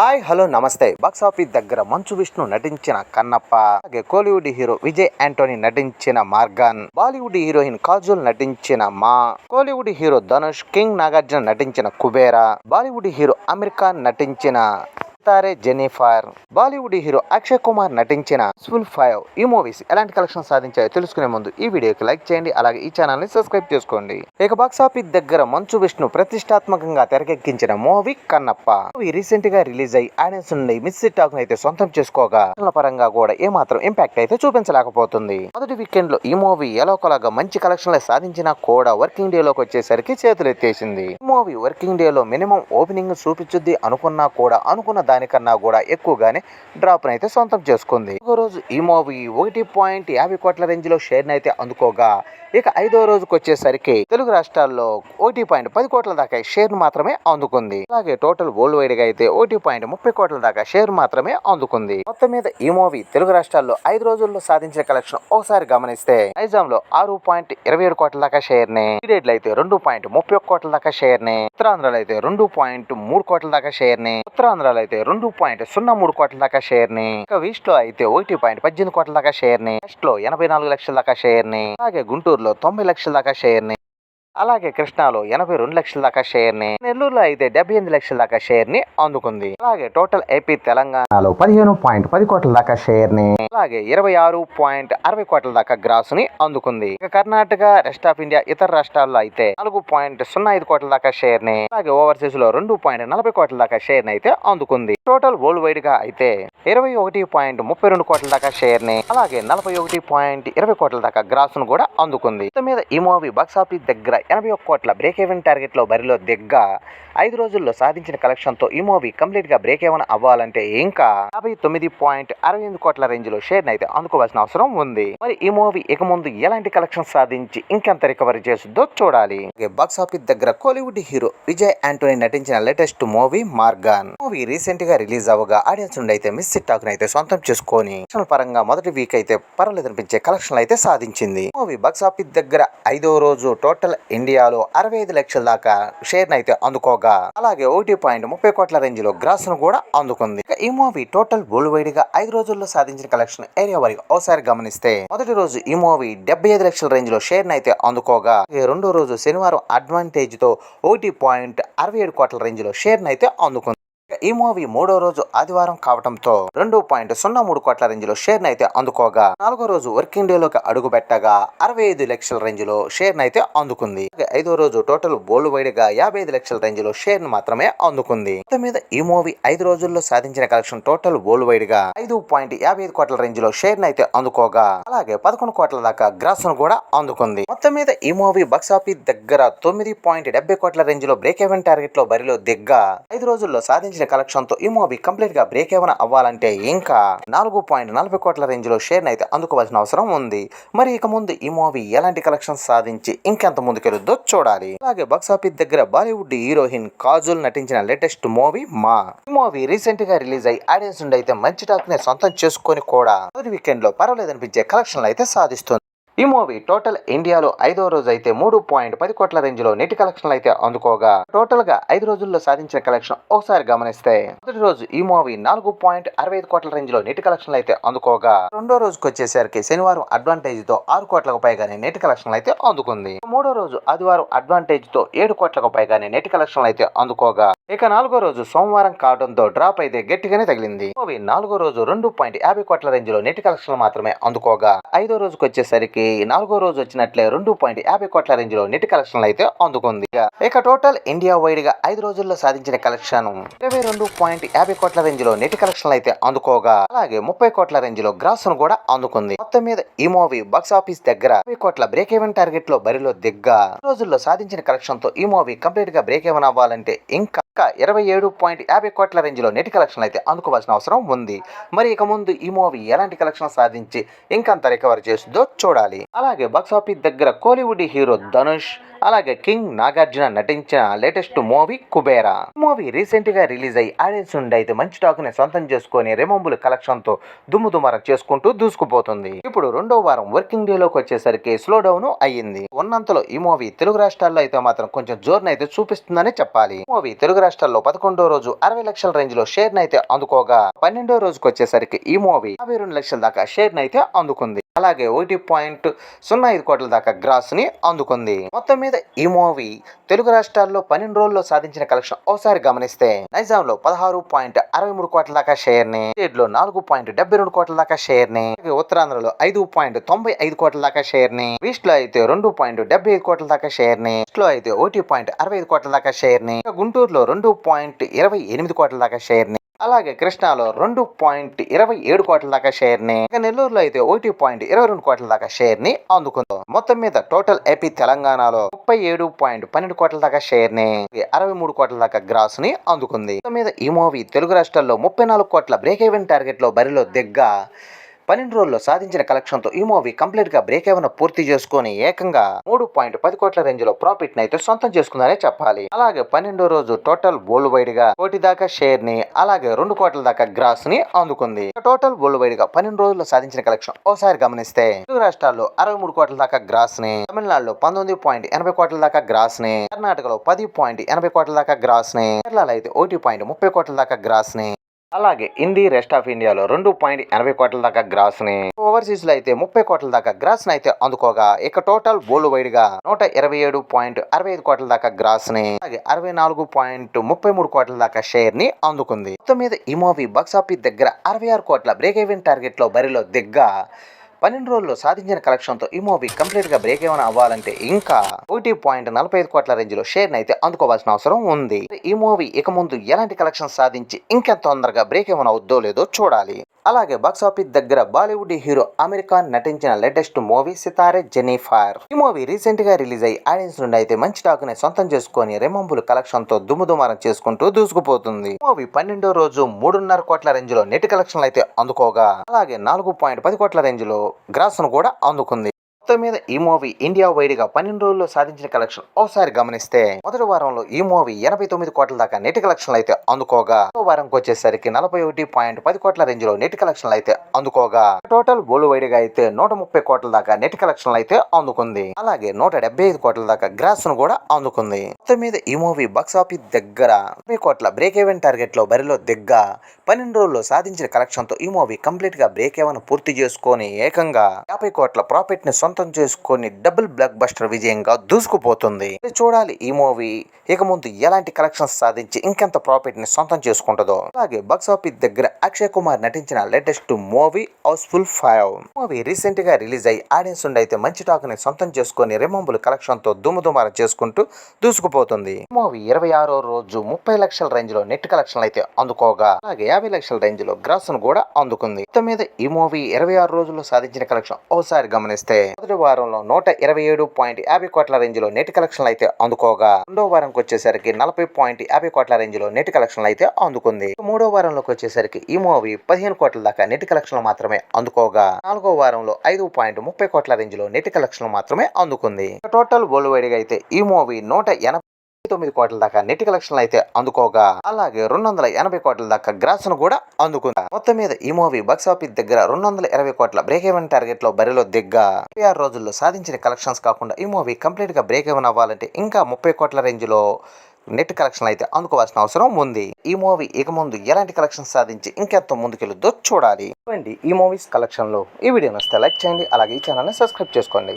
Hi hello namaste. Box office దగ్గర మంచు విష్ణు నటించిన కన్నప్ప అలాగే కోలీవుడ్ హీరో విజయ్ యాంటోనీ నటించిన మార్గాన్ బాలీవుడ్ హీరోయిన్ కాజోల్ నటించిన మా Kollywood hero Dhanush king Nagarjuna నటించిన కుబేరా బాలీవుడ్ హీరో అమీర్ ఖాన్ నటించిన తారే జెనిఫర్ బాలీవుడ్ హీరో అక్షయ్ కుమార్ నటించిన స్విల్ ఫైవ్ ఈ మూవీస్ ఎలాంటి కలెక్షన్ సాధించాయో తెలుసుకునే ముందు ఈ వీడియోకి లైక్ చేయండి అలాగే ఈ ఛానల్ని సబ్స్క్రైబ్ చేసుకోండి. ఇక బాక్స్ ఆఫీస్ దగ్గర మంచు విష్ణు ప్రతిష్టాత్మకంగా తెరకెక్కించిన మూవీ కన్నప్ప. మూవీ రీసెంట్గా రిలీజ్ అయ్యి ఆడియన్స్ నుండి మిస్ టాక్ అయితే సొంతం చేసుకోగా. పరంగా కూడా ఏమాత్రం ఇంపాక్ట్ అయితే చూపించలేకపోతుంది. మొదటి వీకెండ్లో ఈ మూవీ ఎలాగోలాగా మంచి కలెక్షన్లు సాధించినా కూడా వర్కింగ్ డే లోకి వచ్చేసరికి చేతులు ఎత్తేసింది ఈ మూవీ వర్కింగ్ డే లో మినిమం ఓపెనింగ్ చూపించుద్ది అనుకున్నా కూడా అనుకున్న దాని దానికన్నా కూడా ఎక్కువగానే డ్రాప్ అయితే సొంతం చేసుకుంది. ఒక రోజు ఈ మూవీ ఒకటి పాయింట్ యాభై కోట్ల రేంజ్లో షేర్ అయితే అందుకోగా ఇక ఐదో రోజుకి వచ్చేసరికి తెలుగు రాష్ట్రాల్లో ఒకటి పాయింట్ పది కోట్ల దాకా షేర్ మాత్రమే అందుకుంది. అలాగే టోటల్ వరల్డ్ వైడ్గా అయితే ఒకటి పాయింట్ ముప్పై కోట్ల దాకా షేర్ మాత్రమే అందుకుంది. మొత్తం మీద ఈ మూవీ తెలుగు రాష్ట్రాల్లో ఐదు రోజుల్లో సాధించిన కలెక్షన్ ఒకసారి గమనిస్తే నైజాం లో ఆరు పాయింట్ ఇరవై ఏడు కోట్ల దాకా షేర్ని లో అయితే రెండు పాయింట్ ముప్పై ఒక్క కోట్ల దాకా షేర్ని ఉత్తరాంధ్రలో అయితే రెండు పాయింట్ మూడు కోట్ల దాకా షేర్ని ఉత్తరాంధ్రలో అయితే రెండు పాయింట్ సున్నా మూడు కోట్ల దాకా షేర్ని ఇక లో అయితే ఒకటి పాయింట్ పద్దెనిమిది కోట్ల దాకా షేర్ని లో ఎనభై నాలుగు లక్షల దాకా షేర్ని అలాగే గుంటూరులో తొంభై లక్షల దాకా షేర్ని. అలాగే కృష్ణాలో ఎనభై రెండు లక్షల దాకా షేర్ని నెల్లూరులో అయితే డెబ్బై ఎనిమిది లక్షల దాకా షేర్ని అందుకుంది. అలాగే టోటల్ ఏపీ తెలంగాణలో పదిహేను పాయింట్ పది కోట్ల దాకా షేర్ని అలాగే ఇరవై ఆరు పాయింట్ అరవై కోట్ల దాకా గ్రాస్ని అందుకుంది. ఇక కర్ణాటక రెస్ట్ ఆఫ్ ఇండియా ఇతర రాష్ట్రాల్లో అయితే నాలుగు పాయింట్ సున్నా ఐదు కోట్ల దాకా షేర్ని అలాగే ఓవర్సీస్లో రెండు పాయింట్ నలభై కోట్ల దాకా షేర్ని అయితే అందుకుంది. టోటల్ వరల్డ్ వైడ్గా అయితే ఇరవై ఒకటి పాయింట్ ముప్పై రెండు కోట్ల దాకా షేర్ని అలాగే నలభై ఒకటి పాయింట్ ఇరవై కోట్ల దాకా గ్రాస్ను కూడా అందుకుంది. మీద ఈ మూవీ బాక్స్ ఆఫీస్ దగ్గర ఎనభై ఒక్క కోట్ల బ్రేక్ ఈవెన్ టార్గెట్లో బరిలో దిగ్గ ఐదు రోజుల్లో సాధించిన కలెక్షన్తో ఈ మూవీ కంప్లీట్గా బ్రేక్ ఈవెన్ అవ్వాలంటే ఇంకా యాభై తొమ్మిది పాయింట్ అరవై ఎనిమిది కోట్ల రేంజ్లో అయితే అందుకోవాల్సిన అవసరం ఉంది. మరి ఈ మూవీ ఇక ముందు ఎలాంటి కలెక్షన్ సాధించి ఇంకెంత రికవరీ చేస్తుందో చూడాలి. బాక్స్ ఆఫీస్ దగ్గర కోలీవుడ్ హీరో విజయ్ యాంటోనీ నటించిన లేటెస్ట్ మూవీ మార్గాన్. మూవీ రీసెంట్గా రిలీజ్ అవ్వగా ఆడియన్స్ నుండి అయితే మిస్ టాక్ అయితే సొంతం చేసుకొని పరంగా మొదటి వీక్ అయితే పర్వాలేదు అనిపించే కలెక్షన్లు అయితే సాధించింది మూవీ బాక్స్ ఆఫీస్ దగ్గర ఐదో రోజు టోటల్ ఇండియాలో అరవై ఐదు లక్షల దాకా షేర్ అయితే అందుకోగా. అలాగే ఒకటి పాయింట్ ముప్పై కోట్ల రేంజ్లో గ్రాస్ను కూడా అందుకుంది. ఈ మూవీ టోటల్ వరల్డ్ వైడ్గా ఐదు రోజుల్లో సాధించిన కలెక్షన్ ఏరియా వారికి ఒకసారి గమనిస్తే మొదటి రోజు ఈ మూవీ డెబ్బై ఐదు లక్షల రేంజ్లో షేర్ అయితే అందుకోగా. రెండో రోజు శనివారం అడ్వాంటేజ్తో ఒకటి పాయింట్ అరవై ఏడు కోట్ల రేంజ్లో షేర్ అయితే అందుకుంది. ఈ మూవీ మూడో రోజు ఆదివారం కావడంతో రెండు పాయింట్ సున్నా మూడు కోట్ల రేంజ్లో షేర్ అయితే అందుకోగా. నాలుగో రోజు వర్కింగ్ డే లోకి అడుగు పెట్టగా అరవై ఐదు లక్షల రేంజ్లో షేర్ అయితే అందుకుంది. ఐదో రోజు టోటల్ బోల్డ్ వైడ్గా యాభై ఐదు లక్షల రేంజ్లో షేర్ మాత్రమే అందుకుంది. మొత్తం మీద ఈ మూవీ ఐదు రోజుల్లో సాధించిన కలెక్షన్ టోటల్ బోల్డ్ వైడ్గా ఐదు పాయింట్ యాభై ఐదు కోట్ల రేంజ్లో షేర్ అయితే అందుకోగా. అలాగే పదకొండు కోట్ల దాకా గ్రాస్ను కూడా అందుకుంది. మొత్తం మీద ఈ మూవీ బాక్స్ దగ్గర తొమ్మిది పాయింట్ డెబ్బై కోట్ల రేంజ్లో బ్రేక్ ఎవెన్ టార్గెట్లో బరిలో దిగ్గా ఐదు రోజుల్లో సాధించిన కలెక్షన్తో ఈ మూవీ కంప్లీట్గా బ్రేక్ ఏమైనా అవ్వాలంటే ఇంకా నాలుగు పాయింట్ నలభై కోట్ల రేంజ్లో షేర్ అయితే అందుకోవాల్సిన అవసరం ఉంది. మరి ఇక ముందు ఈ మూవీ ఎలాంటి కలెక్షన్ సాధించి ఇంకెంత ముందుకెళ్ళుద్దో చూడాలి. అలాగే బాక్సాఫీస్ దగ్గర బాలీవుడ్ హీరోయిన్ కాజోల్ నటించిన లేటెస్ట్ మూవీ మా. ఈ మూవీ రీసెంట్గా రిలీజ్ అయ్యి ఆడియన్స్ నుండి అయితే మంచి టాక్ని సొంతం చేసుకొని కూడా మొదటి వీకెండ్లో పర్వాలేదు అనిపించే కలెక్షన్లు అయితే సాధిస్తుంది. ఈ మూవీ టోటల్ ఇండియాలో ఐదో రోజు అయితే మూడు పాయింట్ పది కోట్ల రేంజ్లో నెట్ కలెక్షన్లు అయితే అందుకోగా. టోటల్గా ఐదు రోజుల్లో సాధించిన కలెక్షన్ ఒకసారి గమనిస్తే మొదటి రోజు ఈ మూవీ నాలుగు పాయింట్ అరవై ఐదు కోట్ల రేంజ్లో నెట్ కలెక్షన్లు అయితే అందుకోగా. రెండో రోజుకి వచ్చేసరికి శనివారం అడ్వాంటేజ్తో ఆరు కోట్లకు పైగానే నెట్ కలెక్షన్లు అయితే అందుకుంది. మూడో రోజు ఆదివారం అడ్వాంటేజ్తో ఏడు కోట్లకు పైగానే నెట్ కలెక్షన్లు అయితే అందుకోగా. ఇక నాలుగో రోజు సోమవారం కావడంతో డ్రాప్ అయితే గట్టిగానే తగిలింది. మూవీ నాలుగో రోజు రెండు పాయింట్ యాభై కోట్ల రేంజ్లో నెట్ కలెక్షన్లు మాత్రమే అందుకోగా. ఐదో రోజుకి వచ్చేసరికి నాలుగో రోజు వచ్చినట్లే రెండు పాయింట్ యాభై కోట్ల రేంజ్లో నెట్ కలెక్షన్లు అయితే అందుకుంది. ఇక- ఇక టోటల్ ఇండియా వైడ్గా ఐదు రోజుల్లో సాధించిన కలెక్షన్ ఇరవై రెండు పాయింట్ యాభై కోట్ల రేంజ్లో నెట్ కలెక్షన్లు అయితే అందుకోగా. అలాగే ముప్పై కోట్ల రేంజ్లో గ్రాస్ను కూడా అందుకుంది. మొత్తం మీద ఈ మూవీ బాక్స్ ఆఫీస్ దగ్గర యాభై కోట్ల బ్రేక్ ఈవెన్ టార్గెట్లో బరిలో దిగ్గా. రోజుల్లో సాధించిన కలెక్షన్తో ఈ మూవీ కంప్లీట్గా బ్రేక్ ఈవెన్ అవ్వాలంటే ఇంకా ఇరవై ఏడు పాయింట్ యాభై కోట్ల రేంజ్లో నెట్ కలెక్షన్ అయితే అందుకోవాల్సిన అవసరం ఉంది. మరి ఇక ముందు ఈ మూవీ ఎలాంటి కలెక్షన్ సాధించి ఇంకంత రికవర్ చేస్తుందో చూడాలి. అలాగే బాక్సాఫీస్ దగ్గర కోలీవుడ్ హీరో ధనుష్ అలాగే కింగ్ నాగార్జున నటించిన లేటెస్ట్ మూవీ కుబేరా. మూవీ రీసెంట్గా రిలీజ్ అయ్యి ఆడియన్స్ నుండి అయితే మంచి టాక్ని సొంతం చేసుకొని రెమంబుల్ కలెక్షన్తో దుమ్ము దుమారం చేసుకుంటూ దూసుకుపోతుంది. ఇప్పుడు రెండో వారం వర్కింగ్ డే లోకి వచ్చేసరికి స్లో డౌన్ అయ్యింది. ఉన్నంతలో ఈ మూవీ తెలుగు రాష్ట్రాల్లో అయితే మాత్రం కొంచెం జోర్నైతే చూపిస్తుందని చెప్పాలి. మూవీ తెలుగు రాష్ట్రాల్లో పదకొండో రోజు అరవై లక్షల రేంజ్లో షేర్ అయితే అందుకోగా. పన్నెండో రోజుకు వచ్చేసరికి ఈ మూవీ యాభై రెండు లక్షల దాకా షేర్ అయితే అందుకుంది. అలాగే ఒకటి పాయింట్ సున్నా ఐదు కోట్ల దాకా గ్రాస్ని అందుకుంది. మొత్తం మీద ఈ మూవీ తెలుగు రాష్ట్రాల్లో పన్నెండు రోజుల్లో సాధించిన కలెక్షన్ ఒకసారి గమనిస్తే నైజాం లో పదహారు పాయింట్ అరవై మూడు కోట్ల దాకా షేర్ని స్టేట్లో నాలుగు పాయింట్ డెబ్బై రెండు కోట్ల దాకా షేర్ని ఉత్తరాంధ్రలో ఐదు పాయింట్ తొంభై ఐదు కోట్ల దాకా షేర్ని ఈస్ట్లో అయితే రెండు పాయింట్ డెబ్బై ఐదు కోట్ల దాకా షేర్ని లో అయితే ఒకటి పాయింట్ అరవై ఐదు కోట్ల దాకా షేర్ని గుంటూరులో రెండు పాయింట్ ఇరవై ఎనిమిది కోట్ల దాకా షేర్ని అలాగే కృష్ణాలో రెండు పాయింట్ ఇరవై ఏడు కోట్ల దాకా షేర్ని నెల్లూరులో అయితే ఒకటి పాయింట్ ఇరవై రెండు కోట్ల దాకా షేర్ని అందుకుంది. మొత్తం మీద టోటల్ ఏపీ తెలంగాణలో ముప్పై ఏడు పాయింట్ పన్నెండు కోట్ల దాకా షేర్ని అరవై మూడు కోట్ల దాకా గ్రాస్ని అందుకుంది. మొత్తం మీద ఈ మూవీ తెలుగు రాష్ట్రాల్లో ముప్పై నాలుగు కోట్ల బ్రేక్ ఈవెన్ టార్గెట్లో బరిలో దిగ్గా పన్నెండు రోజుల్లో సాధించిన కలెక్షన్తో ఈ మూవీ కంప్లీట్గా బ్రేక్ ఏమైనా పూర్తి చేసుకొని ఏకంగా మూడు పాయింట్ పది కోట్ల రేంజ్లో ప్రాఫిట్ని అయితే సొంతం చేసుకుందనే చెప్పాలి. అలాగే పన్నెండో రోజు టోటల్ వరల్డ్ వైడ్గా కోటి దాకా షేర్ని అలాగే రెండు కోట్ల దాకా గ్రాస్ని అందుకుంది. టోటల్ వరల్డ్ వైడ్గా పన్నెండు రోజుల్లో సాధించిన కలెక్షన్ ఒకసారి గమనిస్తే తెలుగు రాష్ట్రాల్లో అరవై మూడు కోట్ల దాకా గ్రాస్ని తమిళనాడులో పంతొమ్మిది పాయింట్ ఎనభై కోట్ల దాకా గ్రాస్ని కర్ణాటకలో పది పాయింట్ ఎనభై కోట్ల దాకా గ్రాస్ని కేరళలో అయితే ఒకటి పాయింట్ ముప్పై కోట్ల దాకా గ్రాస్ని అలాగే హిందీ రెస్ట్ ఆఫ్ ఇండియాలో రెండు పాయింట్ ఎనభై కోట్ల దాకా గ్రాస్ని ఓవర్సీస్లో అయితే ముప్పై కోట్ల దాకా గ్రాస్ని అయితే అందుకోగా. ఇక టోటల్ వరల్డ్ వైడ్గా నూట ఇరవై ఏడు పాయింట్ అరవై ఐదు కోట్ల దాకా గ్రాస్ని అలాగే అరవై నాలుగు పాయింట్ ముప్పై మూడు కోట్ల దాకా షేర్ని అందుకుంది. మొత్తం మీద ఈ మూవీ బాక్సాఫీస్ దగ్గర అరవై ఆరు కోట్ల బ్రేక్ ఈవెన్ టార్గెట్లో బరిలో దిగ్గా. పన్నెండు రోజుల్లో సాధించిన కలెక్షన్తో ఈ మూవీ కంప్లీట్గా బ్రేక్ ఏమైనా అవ్వాలంటే ఇంకా ఒకటి పాయింట్ నలభై ఐదు కోట్ల రేంజ్లో అయితే అందుకోవాల్సిన అవసరం ఉంది. ఈ మూవీ ఇక ముందు ఎలాంటి కలెక్షన్ సాధించి ఇంకెంత తొందరగా బ్రేక్ ఏమైనా అవుద్దో లేదో చూడాలి. అలాగే బాక్స్ ఆఫీస్ దగ్గర బాలీవుడ్ హీరో అమీర్ ఖాన్ నటించిన లేటెస్ట్ మూవీ సితారే జెనీఫార్ ఈ మూవీ రీసెంట్గా రిలీజ్ అయ్యి ఆడియన్స్ నుండి అయితే మంచి టాక్ని సొంతం చేసుకొని రెమంబుల్ కలెక్షన్తో దుమ్ముదుమారం చేసుకుంటూ దూసుకుపోతుంది. మూవీ పన్నెండో రోజు మూడున్నర కోట్ల రేంజ్లో నెట్ కలెక్షన్లు అయితే అందుకోగా. అలాగే నాలుగు పాయింట్ పది కోట్ల రేంజ్లో గ్రాస్ను కూడా అందుకుంది. మొత్తం మీద ఈ మూవీ ఇండియా వైడ్గా పన్నెండు రోజుల్లో సాధించిన కలెక్షన్. ఒకసారి గమనిస్తే మొదటి వారంలో ఈ మూవీ ఎనభై తొమ్మిది కోట్ల దాకా నెట్ కలెక్షన్లు అయితే అందుకోగా వారంకి వచ్చేసరికి నలభై ఒకటి పాయింట్ పది కోట్ల రేంజ్లో నెట్ కలెక్షన్లు అయితే అందుకోగా టోటల్ వరల్డ్ వైడ్గా అయితే నూట ముప్పై కోట్ల దాకా నెట్ కలెక్షన్లు అయితే అందుకుంది. అలాగే నూట డెబ్బై ఐదు కోట్ల దాకా గ్రాస్ను కూడా అందుకుంది. మొత్తం మీద ఈ మూవీ బాక్స్ ఆఫీస్ దగ్గర ముప్పై కోట్ల బ్రేక్ ఈవెన్ టార్గెట్లో బరిలో దిగ్గ పన్నెండు రోజుల్లో సాధించిన కలెక్షన్తో ఈ మూవీ కంప్లీట్గా బ్రేక్ ఏమైనా పూర్తి చేసుకొని ఏకంగా యాభై కోట్ల ప్రాఫిట్ని సొంత సొంతం చేసుకొని డబుల్ బ్లాక్ బస్టర్ విజయంగా దూసుకుపోతుంది. చూడాలి ఈ మూవీ. ఇక ముందు ఎలాంటి కలెక్షన్స్ సాధించి ఇంకెంత ప్రాఫిట్ని సొంతం చేసుకుంటుందో. అలాగే బాక్స్ ఆఫీస్ దగ్గర అక్షయ్ కుమార్ నటించిన latest movie Housefull five. Movie రీసెంట్గా రిలీజ్ అయ్యి ఆడియన్స్ నుండి అయితే మంచి టాక్ని సొంతం చేసుకొని రిమంబుల్ కలెక్షన్తో దుమ్ముదుమారం చేసుకుంటూ దూసుకుపోతుంది. మూవీ ఇరవై ఆరో రోజు ముప్పై లక్షల రేంజ్లో నెట్ కలెక్షన్ అయితే అందుకోగా. అలాగే యాభై లక్షల రేంజ్లో గ్రాస్ను కూడా అందుకుంది. మొత్తం మీద ఈ మూవీ ఇరవై ఆరు రోజుల్లో సాధించిన కలెక్షన్ ఓసారి గమనిస్తే మొదటి వారంలో నూట ఇరవై ఏడు పాయింట్ యాభై కోట్ల రేంజ్లో నెట్ కలెక్షన్ అయితే అందుకోగా. రెండో వారంకి వచ్చేసరికి నలభై పాయింట్ యాభై కోట్ల రేంజ్లో నెట్ కలెక్షన్ అయితే అందుకుంది. మూడో వారంలోకి వచ్చేసరికి ఈ మూవీ పదిహేను కోట్ల దాకా నెట్ కలెక్షన్లు మాత్రమే అందుకోగా నాలుగో వారంలో ఐదు పాయింట్ ముప్పై కోట్ల రేంజ్లో నెట్ కలెక్షన్లు మాత్రమే అందుకుంది. టోటల్ వరల్డ్ వైడ్గా అయితే ఈ మూవీ నూట ఎనభై తొమ్మిది కోట్ల దాకా నెట్ కలెక్షన్లు అయితే అందుకోగా అలాగే రెండు వందల ఎనభై కోట్ల దాకా గ్రాస్ను కూడా అందుకుంది. మొత్తం మీద ఈ మూవీ బాక్స్ ఆఫీస్ దగ్గర రెండు వందల ఇరవై కోట్ల బ్రేక్ ఈవెన్ టార్గెట్లో బరిలో దిగ్గా. ఇరవై ఆరు రోజుల్లో సాధించిన కలెక్షన్స్ కాకుండా ఈ మూవీ కంప్లీట్గా బ్రేక్ ఈవెన్ అవ్వాలంటే ఇంకా ముప్పై కోట్ల రేంజ్లో నెట్ కలెక్షన్ అయితే అందుకోవాల్సిన అవసరం ఉంది. ఈ మూవీ ఇక ముందు ఎలాంటి కలెక్షన్ సాధించి ఇంకెంతో ముందుకెళ్ళొద్దో చూడాలి. ఈ మూవీస్ కలెక్షన్లో ఈ వీడియో నచ్చితే లైక్ చేయండి అలాగే ఈ ఛానల్ని సబ్స్క్రైబ్ చేసుకోండి.